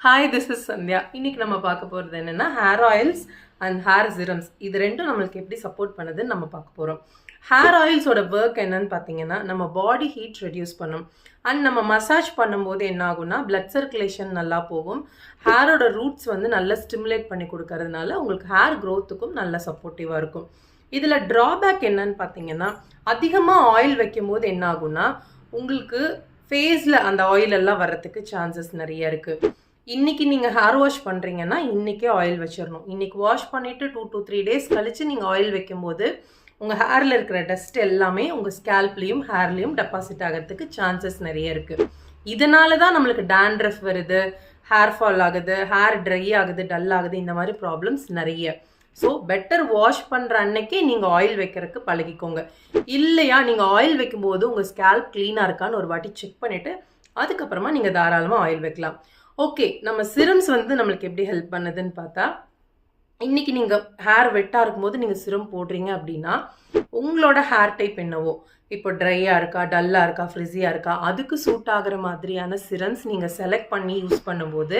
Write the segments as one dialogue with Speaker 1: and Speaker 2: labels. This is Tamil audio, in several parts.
Speaker 1: ஹாய் திஸ் இஸ் சந்தியா இன்னைக்கு நம்ம பார்க்க போகிறது என்னென்னா hair oils and hair serums இது ரெண்டும் நம்மளுக்கு எப்படி சப்போர்ட் பண்ணுதுன்னு நம்ம பார்க்க போகிறோம் ஹேர் ஆயில்ஸோட ஒர்க் என்னன்னு பார்த்தீங்கன்னா நம்ம பாடி ஹீட் ரெடியூஸ் பண்ணும். அண்ட் நம்ம மசாஜ் பண்ணும்போது என்ன ஆகும்னா பிளட் சர்க்குலேஷன் நல்லா போகும். ஹேரோட ரூட்ஸ் வந்து நல்லா ஸ்டிமுலேட் பண்ணி கொடுக்கறதுனால உங்களுக்கு ஹேர் க்ரோத்துக்கும் நல்ல சப்போர்ட்டிவாக இருக்கும். இதில் ட்ராபேக் என்னன்னு பார்த்தீங்கன்னா அதிகமாக ஆயில் வைக்கும்போது என்ன ஆகும்னா உங்களுக்கு ஃபேஸில் அந்த ஆயில் எல்லாம் வர்றதுக்கு சான்சஸ் நிறைய இருக்குது இன்றைக்கி நீங்கள் ஹேர் வாஷ் பண்ணுறீங்கன்னா இன்றைக்கே ஆயில் வச்சிடணும் இன்றைக்கி வாஷ் பண்ணிவிட்டு டூ டூ த்ரீ டேஸ் கழித்து நீங்கள் ஆயில் வைக்கும்போது உங்கள் ஹேரில் இருக்கிற டஸ்ட் எல்லாமே உங்கள் ஸ்கேல்ப்லேயும் ஹேர்லேயும் டெபாசிட் ஆகிறதுக்கு சான்சஸ் நிறைய இருக்குது இதனால தான் நம்மளுக்கு டேண்ட்ரஃப் வருது ஹேர் ஃபால் ஆகுது ஹேர் ட்ரை ஆகுது டல் ஆகுது இந்த மாதிரி ப்ராப்ளம்ஸ் நிறைய. ஸோ பெட்டர் வாஷ் பண்ணுற அன்னைக்கே நீங்கள் ஆயில் வைக்கிறதுக்கு பழகிக்கோங்க. இல்லையா நீங்கள் ஆயில் வைக்கும்போது உங்கள் ஸ்கேல்ப் க்ளீனாக இருக்கான்னு ஒரு வாட்டி செக் பண்ணிவிட்டு அதுக்கப்புறமா நீங்கள் தாராளமாக ஆயில் வைக்கலாம். ஓகே நம்ம சிரம்ஸ் வந்து நம்மளுக்கு எப்படி ஹெல்ப் பண்ணுதுன்னு பார்த்தா இன்றைக்கி நீங்கள் ஹேர் வெட்டாக இருக்கும்போது நீங்கள் சிரம் போடுறீங்க அப்படின்னா உங்களோட ஹேர் டைப் என்னவோ இப்போ ட்ரையாக இருக்கா டல்லாக இருக்கா ஃப்ரிஸியாக இருக்கா அதுக்கு சூட் ஆகிற மாதிரியான சிரம்ஸ் நீங்கள் செலக்ட் பண்ணி யூஸ் பண்ணும்போது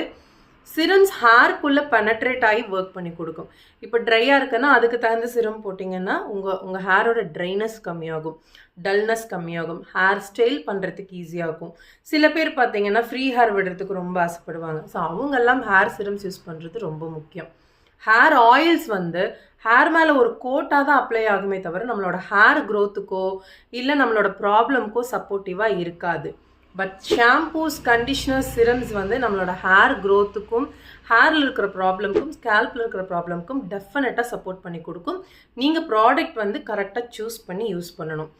Speaker 1: சிரம்ஸ் ஹேர்க்குள்ளே பெனட்ரேட் ஆகி ஒர்க் பண்ணி கொடுக்கும். இப்போ ட்ரையாக இருக்குன்னா அதுக்கு தகுந்த சிரம் போட்டிங்கன்னா உங்கள் உங்கள் ஹேரோட ட்ரைனஸ் கம்மியாகும். டல்னஸ் கம்மியாகும். ஹேர் ஸ்டைல் பண்ணுறதுக்கு ஈஸியாகும் சில பேர் பார்த்தீங்கன்னா ஃப்ரீ ஹேர் விடுறதுக்கு ரொம்ப ஆசைப்படுவாங்க. ஸோ அவங்கெல்லாம் ஹேர் சிரம்ஸ் யூஸ் பண்ணுறது ரொம்ப முக்கியம். ஹேர் ஆயில்ஸ் வந்து ஹேர் மேலே ஒரு கோட்டாக தான் அப்ளை ஆகுமே தவிர நம்மளோட ஹேர் க்ரோத்துக்கோ இல்லை நம்மளோட ப்ராப்ளம்க்கோ சப்போர்ட்டிவாக இருக்காது. பட் ஷாம்பூஸ் கண்டிஷனர் சிரம்ஸ் வந்து நம்மளோட ஹேர் க்ரோத்துக்கும் ஹேரில் இருக்கிற ப்ராப்ளம்க்கும் ஸ்கேல்பில் இருக்கிற ப்ராப்ளம்க்கும் டெஃபினட்டாக சப்போர்ட் பண்ணி கொடுக்கும். நீங்கள் ப்ராடக்ட் வந்து கரெக்டாக சூஸ் பண்ணி யூஸ் பண்ணணும்.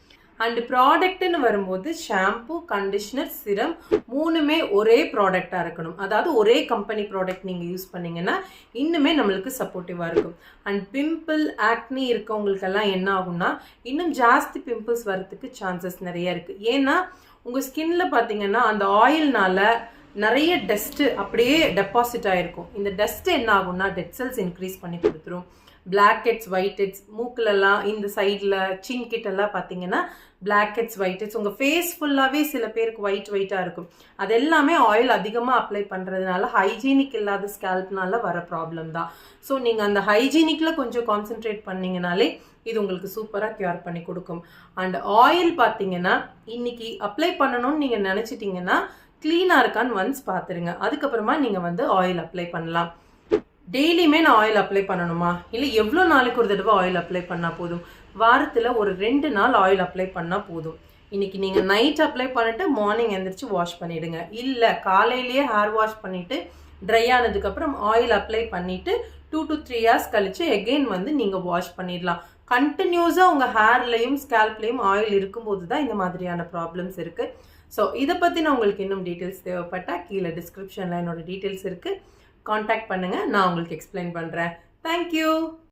Speaker 1: அண்டு ப்ராடக்ட்னு வரும்போது ஷாம்பு கண்டிஷ்னர் சிரம் மூணுமே ஒரே ப்ராடக்டாக இருக்கணும். அதாவது ஒரே கம்பெனி ப்ராடக்ட் நீங்கள் யூஸ் பண்ணீங்கன்னா இன்னுமே நம்மளுக்கு சப்போர்ட்டிவாக இருக்கும். அண்ட் பிம்பிள் ஆக்னி இருக்கவங்களுக்கெல்லாம் என்ன ஆகும்னா இன்னும் ஜாஸ்தி பிம்பிள்ஸ் வரத்துக்கு சான்சஸ் நிறைய இருக்குது ஏன்னா உங்கள் ஸ்கின்ல பார்த்தீங்கன்னா அந்த ஆயில்னால நிறைய டஸ்ட்டு அப்படியே டெபாசிட் ஆகிருக்கும் இந்த டஸ்ட் என்ன ஆகும்னா டெட் செல்ஸ் இன்க்ரீஸ் பண்ணி கொடுத்துரும். பிளாக் ஹெட்ஸ் ஒயிட் ஹெட்ஸ் மூக்கிலலாம் இந்த சைடில் சின் கிட்டெல்லாம் பார்த்தீங்கன்னா பிளாக் ஹெட்ஸ் ஒயிட் ஹெட்ஸ் உங்கள் ஃபேஸ் ஃபுல்லாகவே சில பேருக்கு ஒயிட் ஒயிட்டாக இருக்கும். அது எல்லாமே ஆயில் அதிகமாக அப்ளை பண்ணுறதுனால ஹைஜீனிக் இல்லாத ஸ்கேல்ப்னால வர ப்ராப்ளம் தான். ஸோ நீங்கள் அந்த ஹைஜீனிக்கில் கொஞ்சம் கான்சென்ட்ரேட் பண்ணிங்கனாலே இது உங்களுக்கு சூப்பராக கியூர் பண்ணி கொடுக்கும். அண்ட் ஆயில் பார்த்தீங்கன்னா இன்னைக்கு அப்ளை பண்ணணும்னு நீங்கள் நினச்சிட்டிங்கன்னா க்ளீனாக இருக்கான்னு ஒன்ஸ் பார்த்துருங்க அதுக்கப்புறமா நீங்கள் வந்து ஆயில் அப்ளை பண்ணலாம். டெய்லியுமே நான் ஆயில் அப்ளை பண்ணணுமா? இல்லை எவ்வளோ நாளைக்கு ஒரு தடவை ஆயில் அப்ளை பண்ணால் போதும்? வாரத்தில் ஒரு ரெண்டு நாள் ஆயில் அப்ளை பண்ணால் போதும். இன்னைக்கு நீங்கள் நைட் அப்ளை பண்ணிட்டு மார்னிங் எந்திரிச்சு வாஷ் பண்ணிடுங்க. இல்லை காலையிலேயே ஹேர் வாஷ் பண்ணிவிட்டு ட்ரை ஆனதுக்கப்புறம் ஆயில் அப்ளை பண்ணிவிட்டு டூ டு த்ரீ ஹவர்ஸ் கழித்து எகெயின் வந்து நீங்கள் வாஷ் பண்ணிடலாம். கண்டினியூஸாக உங்கள் ஹேர்லையும் ஸ்கேல்ப்லேயும் ஆயில் இருக்கும்போது தான் இந்த மாதிரியான ப்ராப்ளம்ஸ் இருக்குது ஸோ இதை பற்றி நான் உங்களுக்கு இன்னும் டீட்டெயில்ஸ் தேவைப்பட்டால் கீழே டிஸ்கிரிப்ஷனில் என்னோட டீட்டெயில்ஸ் இருக்குது காண்டாக்ட் பண்ணுங்கள் நான் உங்களுக்கு எக்ஸ்பிளைன் பண்ணுறேன் தேங்க்யூ